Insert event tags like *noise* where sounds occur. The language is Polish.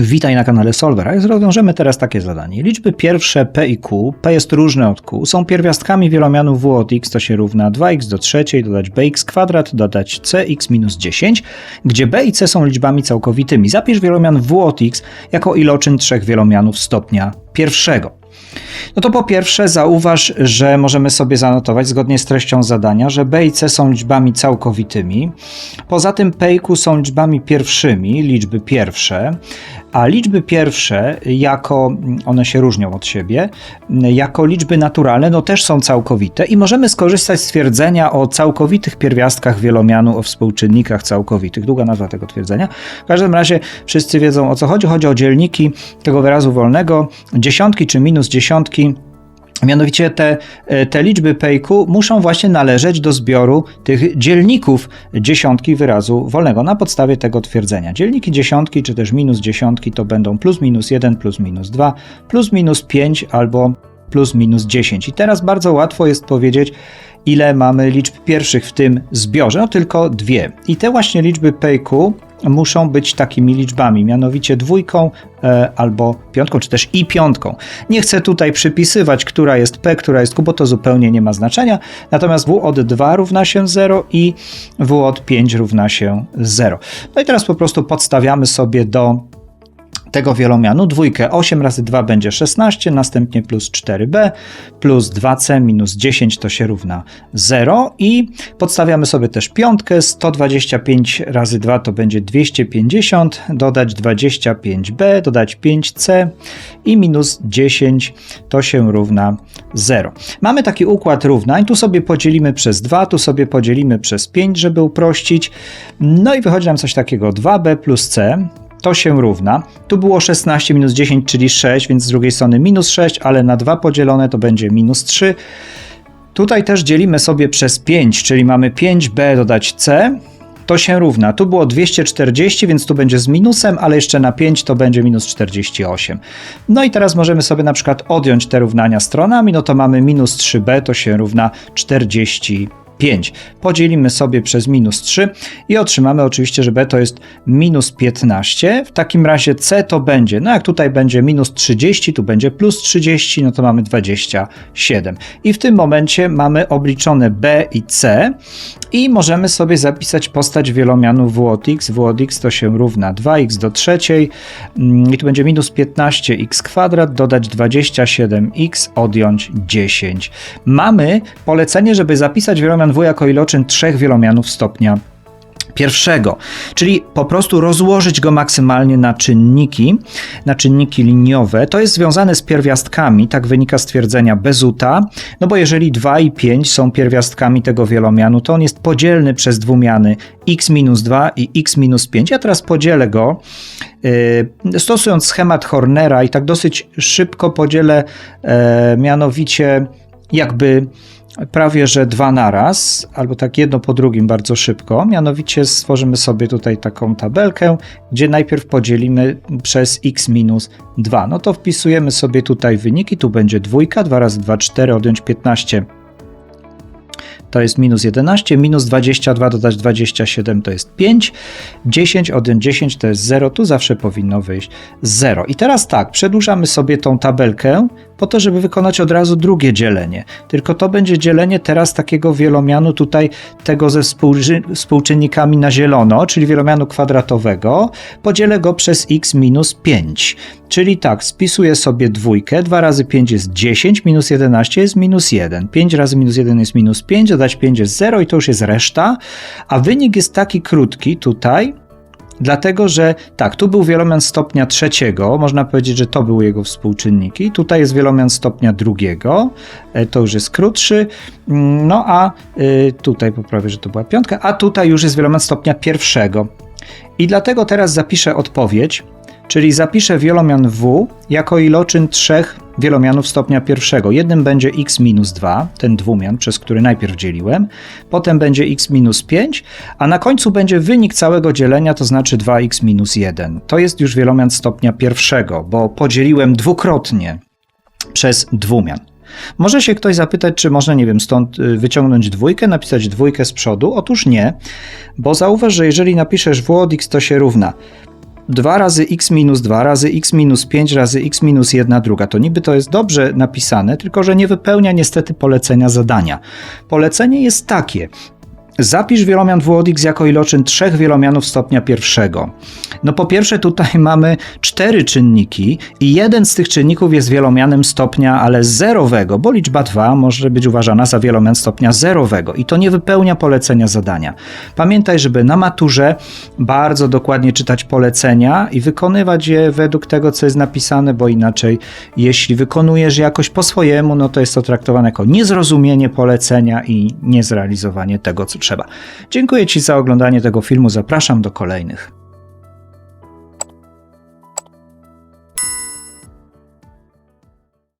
Witaj na kanale Solver, a rozwiążemy teraz takie zadanie. Liczby pierwsze p i q, p jest różne od q, są pierwiastkami wielomianu w od x, to się równa 2x do trzeciej, dodać bx kwadrat, dodać cx minus 10, gdzie b i c są liczbami całkowitymi. Zapisz wielomian w od x jako iloczyn trzech wielomianów stopnia pierwszego. No to po pierwsze zauważ, że możemy sobie zanotować zgodnie z treścią zadania, że b i c są liczbami całkowitymi. Poza tym p i q są liczbami pierwszymi, liczby pierwsze, a liczby pierwsze, jako one się różnią od siebie, jako liczby naturalne, no też są całkowite i możemy skorzystać z twierdzenia o całkowitych pierwiastkach wielomianu, o współczynnikach całkowitych. Długa nazwa tego twierdzenia. W każdym razie wszyscy wiedzą o co chodzi. Chodzi o dzielniki tego wyrazu wolnego, dziesiątki czy minus dziesiątki Mianowicie te, e, te liczby P i Q muszą właśnie należeć do zbioru tych dzielników dziesiątki wyrazu wolnego na podstawie tego twierdzenia. Dzielniki dziesiątki czy też minus dziesiątki to będą plus minus 1, plus minus 2, plus minus 5 albo plus minus 10. I teraz bardzo łatwo jest powiedzieć, ile mamy liczb pierwszych w tym zbiorze. No tylko dwie. I te właśnie liczby P i Q muszą być takimi liczbami, mianowicie dwójką e, albo piątką, czy też i piątką. Nie chcę tutaj przypisywać, która jest P, która jest Q, bo to zupełnie nie ma znaczenia. Natomiast W od 2 równa się 0 i W od 5 równa się 0. No i teraz po prostu podstawiamy sobie do tego wielomianu. Dwójkę 8 razy 2 będzie 16, następnie plus 4b, plus 2c minus 10 to się równa 0 i podstawiamy sobie też piątkę, 125 razy 2 to będzie 250, dodać 25b, dodać 5c i minus 10 to się równa 0. Mamy taki układ równań, tu sobie podzielimy przez 2, tu sobie podzielimy przez 5, żeby uprościć, no i wychodzi nam coś takiego. 2b plus c to się równa. Tu było 16 minus 10, czyli 6, więc z drugiej strony minus 6, ale na 2 podzielone to będzie minus 3. Tutaj też dzielimy sobie przez 5, czyli mamy 5b dodać c, to się równa. Tu było 240, więc tu będzie z minusem, ale jeszcze na 5 to będzie minus 48. No i teraz możemy sobie na przykład odjąć te równania stronami, no to mamy minus 3b, to się równa 40 5. Podzielimy sobie przez minus 3 i otrzymamy oczywiście, że b to jest minus 15. W takim razie c to będzie, no jak tutaj będzie minus 30, tu będzie plus 30, no to mamy 27. I w tym momencie mamy obliczone b i c i możemy sobie zapisać postać wielomianu w od x. w od x to się równa 2x do trzeciej mm, i tu będzie minus 15x kwadrat, dodać 27x, odjąć 10. Mamy polecenie, żeby zapisać wielomian jako iloczyn trzech wielomianów stopnia pierwszego, czyli po prostu rozłożyć go maksymalnie na czynniki, na czynniki liniowe. To jest związane z pierwiastkami, tak wynika z twierdzenia Bezuta, no bo jeżeli 2 i 5 są pierwiastkami tego wielomianu, to on jest podzielny przez dwumiany x minus 2 i x minus 5. Ja teraz podzielę go, yy, stosując schemat Hornera i tak dosyć szybko podzielę yy, mianowicie jakby prawie że dwa naraz, albo tak jedno po drugim bardzo szybko. Mianowicie stworzymy sobie tutaj taką tabelkę, gdzie najpierw podzielimy przez x minus 2. No to wpisujemy sobie tutaj wyniki, tu będzie dwójka, 2 razy 2, 4, odjąć 15 to jest minus 11, minus 22 dodać 27 to jest 5, 10 odjąć 10 to jest 0, tu zawsze powinno wyjść 0. I teraz tak, przedłużamy sobie tą tabelkę po to, żeby wykonać od razu drugie dzielenie. Tylko to będzie dzielenie teraz takiego wielomianu tutaj tego ze współczynnikami na zielono, czyli wielomianu kwadratowego. Podzielę go przez x minus 5. Czyli tak, spisuję sobie dwójkę, 2 razy 5 jest 10, minus 11 jest minus 1. 5 razy minus 1 jest minus 5, dodać 5 jest 0 i to już jest reszta. A wynik jest taki krótki tutaj, Dlatego, że tak, tu był wielomian stopnia trzeciego, można powiedzieć, że to były jego współczynniki. Tutaj jest wielomian stopnia drugiego, e, to już jest krótszy. Mm, no a y, tutaj poprawię, że to była piątka, a tutaj już jest wielomian stopnia pierwszego. I dlatego teraz zapiszę odpowiedź, czyli zapiszę wielomian W jako iloczyn trzech wielomianów stopnia pierwszego. Jednym będzie x minus 2, ten dwumian, przez który najpierw dzieliłem, potem będzie x minus 5, a na końcu będzie wynik całego dzielenia, to znaczy 2x minus 1. To jest już wielomian stopnia pierwszego, bo podzieliłem dwukrotnie przez dwumian. Może się ktoś zapytać, czy można, nie wiem, stąd y, wyciągnąć dwójkę, napisać dwójkę z przodu? Otóż nie, bo zauważ, że jeżeli napiszesz w od x, to się równa 2 razy x minus 2 razy x minus 5 razy x minus 1 druga. To niby to jest dobrze napisane, tylko że nie wypełnia niestety polecenia zadania. Polecenie jest takie. Zapisz wielomian 2x jako iloczyn trzech wielomianów stopnia pierwszego. No po pierwsze tutaj *laughs* mamy cztery czynniki i jeden z tych czynników jest wielomianem stopnia, ale zerowego, bo liczba 2 może być uważana za wielomian stopnia zerowego i to nie wypełnia polecenia zadania. Pamiętaj, żeby na maturze bardzo dokładnie czytać polecenia i wykonywać je według tego, co jest napisane, bo inaczej jeśli wykonujesz je jakoś po swojemu, no to jest to traktowane jako niezrozumienie polecenia i niezrealizowanie tego, co trzeba. Dziękuję Ci za oglądanie tego filmu, zapraszam do kolejnych.